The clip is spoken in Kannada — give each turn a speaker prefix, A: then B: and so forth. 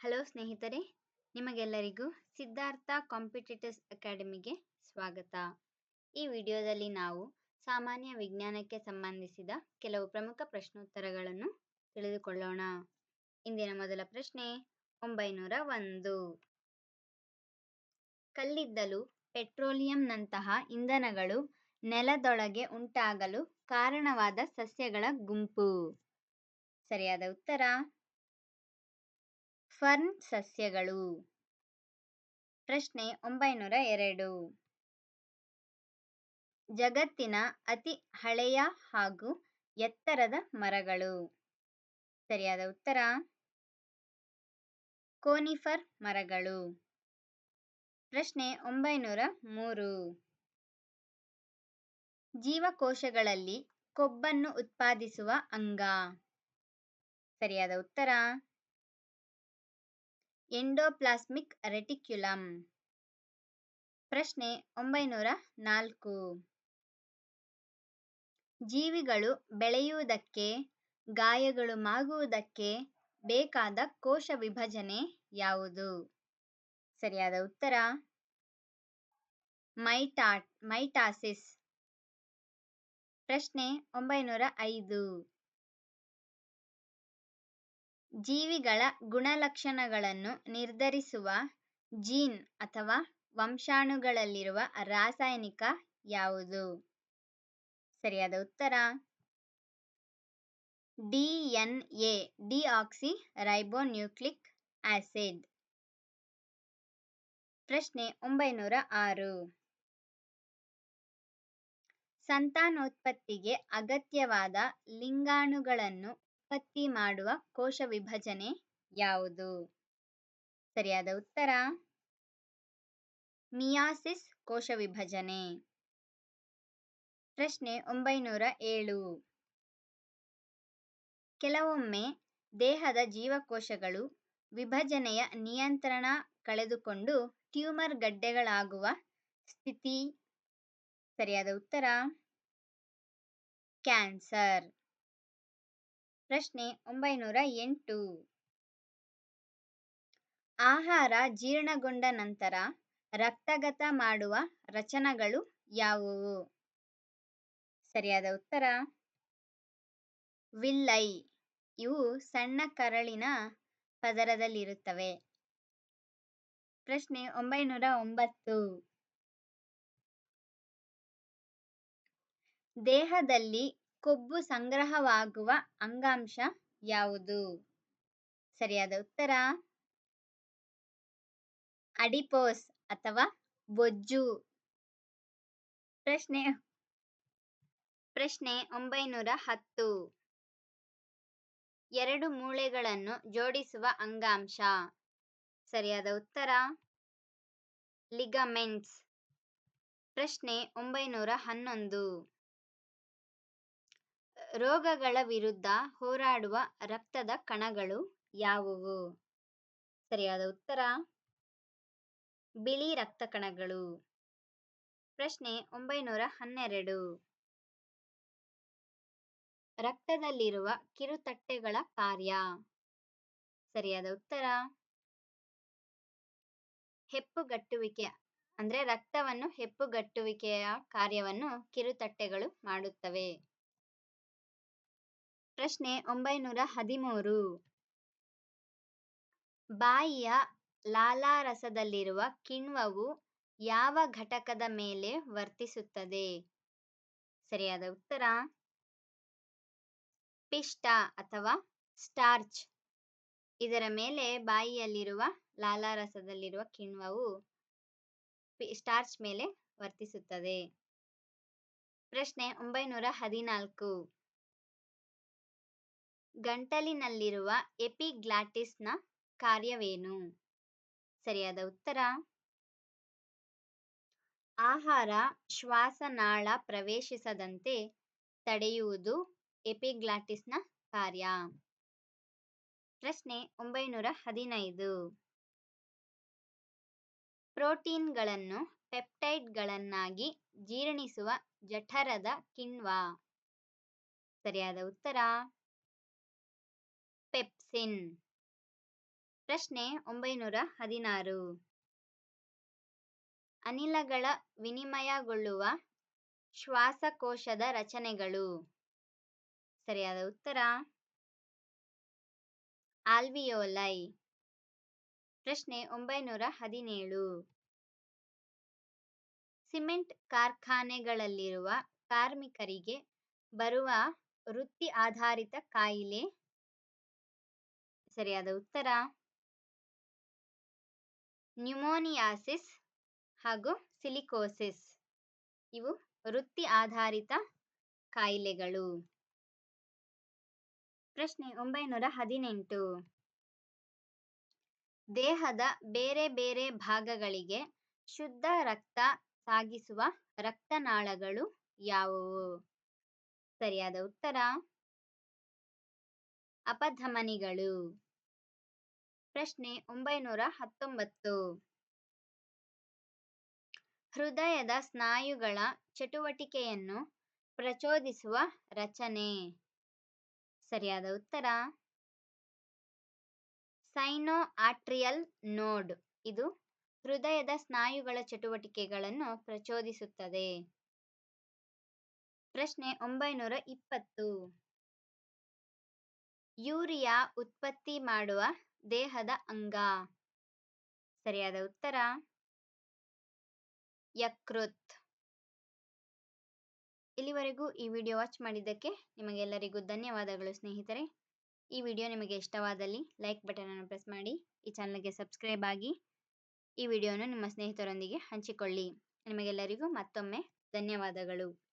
A: ಹಲೋ ಸ್ನೇಹಿತರೆ, ನಿಮಗೆಲ್ಲರಿಗೂ ಸಿದ್ಧಾರ್ಥ ಕಾಂಪಿಟೇಟರ್ಸ್ ಅಕಾಡೆಮಿಗೆ ಸ್ವಾಗತ. ಈ ವಿಡಿಯೋದಲ್ಲಿ ನಾವು ಸಾಮಾನ್ಯ ವಿಜ್ಞಾನಕ್ಕೆ ಸಂಬಂಧಿಸಿದ ಕೆಲವು ಪ್ರಮುಖ ಪ್ರಶ್ನೋತ್ತರಗಳನ್ನು ತಿಳಿದುಕೊಳ್ಳೋಣ. ಇಂದಿನ ಮೊದಲ ಪ್ರಶ್ನೆ, ಒಂಬೈನೂರ ಒಂದು. ಕಲ್ಲಿದ್ದಲು ಪೆಟ್ರೋಲಿಯಂನಂತಹ ಇಂಧನಗಳು ನೆಲದೊಳಗೆ ಉಂಟಾಗಲು ಕಾರಣವಾದ ಸಸ್ಯಗಳ ಗುಂಪು. ಸರಿಯಾದ ಉತ್ತರ ಫರ್ನ್ ಸಸ್ಯಗಳು. ಪ್ರಶ್ನೆ ಒಂಬೈನೂರ ಎರಡು. ಜಗತ್ತಿನ ಅತಿ ಹಳೆಯ ಹಾಗೂ ಎತ್ತರದ ಮರಗಳು. ಸರಿಯಾದ ಉತ್ತರ? ಕೋನಿಫರ್ ಮರಗಳು. ಪ್ರಶ್ನೆ ಒಂಬೈನೂರ ಮೂರು. ಜೀವಕೋಶಗಳಲ್ಲಿ ಕೊಬ್ಬನ್ನು ಉತ್ಪಾದಿಸುವ ಅಂಗ. ಸರಿಯಾದ ಉತ್ತರ? Endoplasmic reticulum. ಪ್ರಶ್ನೆ ಒಂಬೈನೂರ ನಾಲ್ಕು. ಜೀವಿಗಳು ಬೆಳೆಯುವುದಕ್ಕೆ, ಗಾಯಗಳು ಮಾಗುವುದಕ್ಕೆ ಬೇಕಾದ ಕೋಶ ವಿಭಜನೆ ಯಾವುದು? ಸರಿಯಾದ ಉತ್ತರ, ಮೈಟಾ, ಮೈಟಾಸಿಸ್. ಪ್ರಶ್ನೆ ಒಂಬೈನೂರ ಐದು. ಜೀವಿಗಳ ಗುಣಲಕ್ಷಣಗಳನ್ನು ನಿರ್ಧರಿಸುವ ಜೀನ್ ಅಥವಾ ವಂಶಾಣುಗಳಲ್ಲಿರುವ ರಾಸಾಯನಿಕ ಯಾವುದು? ಸರಿಯಾದ ಉತ್ತರ? DNA deoxy ribonucleic acid. ಪ್ರಶ್ನೆ ಒಂಬೈನೂರ ಆರು. ಸಂತಾನೋತ್ಪತ್ತಿಗೆ ಅಗತ್ಯವಾದ ಲಿಂಗಾಣುಗಳನ್ನು ಉತ್ಪತ್ತಿ ಮಾಡುವ ಕೋಶ ವಿಭಜನೆ ಯಾವುದು? ಸರಿಯಾದ ಉತ್ತರ? ಮಿಯಾಸಿಸ್ ಕೋಶ ವಿಭಜನೆ. ಪ್ರಶ್ನೆ ಒಂಬೈನೂರ ಏಳು. ಕೆಲವೊಮ್ಮೆ ದೇಹದ ಜೀವಕೋಶಗಳು ವಿಭಜನೆಯ ನಿಯಂತ್ರಣ ಕಳೆದುಕೊಂಡು ಟ್ಯೂಮರ್ ಗಡ್ಡೆಗಳಾಗುವ ಸ್ಥಿತಿ. ಸರಿಯಾದ ಉತ್ತರ? ಕ್ಯಾನ್ಸರ್. ಪ್ರಶ್ನೆ ಒಂಬೈನೂರ ಎಂಟು. ಆಹಾರ ಜೀರ್ಣಗೊಂಡ ನಂತರ ರಕ್ತಗತ ಮಾಡುವ ರಚನಗಳು ಯಾವುವು? ಸರಿಯಾದ ಉತ್ತರ? ವಿಲ್ಲೈ. ಇವು ಸಣ್ಣ ಕರಳಿನ ಪದರದಲ್ಲಿರುತ್ತವೆ. ಪ್ರಶ್ನೆ ಒಂಬೈನೂರ ಒಂಬತ್ತು. ದೇಹದಲ್ಲಿ ಕೊಬ್ಬು ಸಂಗ್ರಹವಾಗುವ ಅಂಗಾಂಶ ಯಾವುದು? ಸರಿಯಾದ ಉತ್ತರ? ಅಡಿಪೋಸ್ ಅಥವಾ ಬೊಜ್ಜು. ಪ್ರಶ್ನೆ ಪ್ರಶ್ನೆ ಒಂಬೈನೂರ ಹತ್ತು. ಎರಡು ಮೂಳೆಗಳನ್ನು ಜೋಡಿಸುವ ಅಂಗಾಂಶ. ಸರಿಯಾದ ಉತ್ತರ? ಲಿಗಮೆಂಟ್ಸ್. ಪ್ರಶ್ನೆ ಒಂಬೈನೂರ ಹನ್ನೊಂದು. ರೋಗಗಳ ವಿರುದ್ಧ ಹೋರಾಡುವ ರಕ್ತದ ಕಣಗಳು ಯಾವುವು? ಸರಿಯಾದ ಉತ್ತರ? ಬಿಳಿ ರಕ್ತ ಕಣಗಳು. ಪ್ರಶ್ನೆ ಒಂಬೈನೂರ ಹನ್ನೆರಡು. ರಕ್ತದಲ್ಲಿರುವ ಕಿರುತಟ್ಟೆಗಳ ಕಾರ್ಯ. ಸರಿಯಾದ ಉತ್ತರ? ಹೆಪ್ಪುಗಟ್ಟುವಿಕೆ, ಅಂದ್ರೆ ರಕ್ತವನ್ನು ಹೆಪ್ಪುಗಟ್ಟುವಿಕೆಯ ಕಾರ್ಯವನ್ನು ಕಿರುತಟ್ಟೆಗಳು ಮಾಡುತ್ತವೆ. ಪ್ರಶ್ನೆ ಒಂಬೈನೂರ ಹದಿಮೂರು. ಬಾಯಿಯ ಲಾಲಾರಸದಲ್ಲಿರುವ ಕಿಣ್ವವು ಯಾವ ಘಟಕದ ಮೇಲೆ ವರ್ತಿಸುತ್ತದೆ? ಸರಿಯಾದ ಉತ್ತರ? ಪಿಷ್ಟ ಅಥವಾ ಸ್ಟಾರ್ಚ್. ಇದರ ಮೇಲೆ ಬಾಯಿಯಲ್ಲಿರುವ ಲಾಲಾರಸದಲ್ಲಿರುವ ಕಿಣ್ವವು ಸ್ಟಾರ್ಚ್ ಮೇಲೆ ವರ್ತಿಸುತ್ತದೆ. ಪ್ರಶ್ನೆ ಒಂಬೈನೂರ ಹದಿನಾಲ್ಕು. ಗಂಟಲಿನಲ್ಲಿರುವ ಎಪಿಗ್ಲಾಟಿಸ್ನ ಕಾರ್ಯವೇನು? ಸರಿಯಾದ ಉತ್ತರ? ಆಹಾರ ಶ್ವಾಸನಾಳ ಪ್ರವೇಶಿಸದಂತೆ ತಡೆಯುವುದು ಎಪಿಗ್ಲಾಟಿಸ್ನ ಕಾರ್ಯ. ಪ್ರಶ್ನೆ ಒಂಬೈನೂರ ಹದಿನೈದು. ಪ್ರೋಟೀನ್ಗಳನ್ನು ಪೆಪ್ಟೈಡ್ಗಳನ್ನಾಗಿ ಜೀರ್ಣಿಸುವ ಜಠರದ ಕಿಣ್ವ. ಸರಿಯಾದ ಉತ್ತರ? ಪೆಪ್ಸಿನ್. ಪ್ರಶ್ನೆ ಒಂಬೈನೂರ ಹದಿನಾರು. ಅನಿಲಗಳ ವಿನಿಮಯಗೊಳ್ಳುವ ಶ್ವಾಸಕೋಶದ ರಚನೆಗಳು. ಸರಿಯಾದ ಉತ್ತರ? ಆಲ್ವಿಯೋಲೈ. ಪ್ರಶ್ನೆ ಒಂಬೈನೂರ ಹದಿನೇಳು. ಸಿಮೆಂಟ್ ಕಾರ್ಖಾನೆಗಳಲ್ಲಿರುವ ಕಾರ್ಮಿಕರಿಗೆ ಬರುವ ವೃತ್ತಿ ಆಧಾರಿತ ಕಾಯಿಲೆ ಸರಿಯಾದ ಉತ್ತರ? ನ್ಯುಮೋನಿಯಾಸಿಸ್ ಹಾಗೂ ಸಿಲಿಕೋಸಿಸ್. ಇವು ವೃತ್ತಿ ಆಧಾರಿತ ಕಾಯಿಲೆಗಳು. ಪ್ರಶ್ನೆ ಒಂಬೈನೂರ ಹದಿನೆಂಟು. ದೇಹದ ಬೇರೆ ಬೇರೆ ಭಾಗಗಳಿಗೆ ಶುದ್ಧ ರಕ್ತ ಸಾಗಿಸುವ ರಕ್ತನಾಳಗಳು ಯಾವುವು? ಸರಿಯಾದ ಉತ್ತರ? ಅಪಧಮನಿಗಳು. ಪ್ರಶ್ನೆ ಒಂಬೈನೂರ ಹತ್ತೊಂಬತ್ತು. ಹೃದಯದ ಸ್ನಾಯುಗಳ ಚಟುವಟಿಕೆಯನ್ನು ಪ್ರಚೋದಿಸುವ ರಚನೆ. ಸರಿಯಾದ ಉತ್ತರ? ಸೈನೋ ಆಟ್ರಿಯಲ್ ನೋಡ್. ಇದು ಹೃದಯದ ಸ್ನಾಯುಗಳ ಚಟುವಟಿಕೆಗಳನ್ನು ಪ್ರಚೋದಿಸುತ್ತದೆ. ಪ್ರಶ್ನೆ ಒಂಬೈನೂರ ಇಪ್ಪತ್ತು. ಯೂರಿಯಾ ಉತ್ಪತ್ತಿ ಮಾಡುವ ದೇಹದ ಅಂಗ. ಸರಿಯಾದ ಉತ್ತರ? ಯಕೃತ್. ಇಲ್ಲಿವರೆಗೂ ಈ ವಿಡಿಯೋ ವಾಚ್ ಮಾಡಿದ್ದಕ್ಕೆ ನಿಮಗೆಲ್ಲರಿಗೂ ಧನ್ಯವಾದಗಳು ಸ್ನೇಹಿತರೆ. ಈ ವಿಡಿಯೋ ನಿಮಗೆ ಇಷ್ಟವಾದಲ್ಲಿ ಲೈಕ್ ಬಟನ್ ಅನ್ನು ಪ್ರೆಸ್ ಮಾಡಿ, ಈ ಚಾನಲ್ಗೆ ಸಬ್ಸ್ಕ್ರೈಬ್ ಆಗಿ, ಈ ವಿಡಿಯೋನು ನಿಮ್ಮ ಸ್ನೇಹಿತರೊಂದಿಗೆ ಹಂಚಿಕೊಳ್ಳಿ. ನಿಮಗೆಲ್ಲರಿಗೂ ಮತ್ತೊಮ್ಮೆ ಧನ್ಯವಾದಗಳು.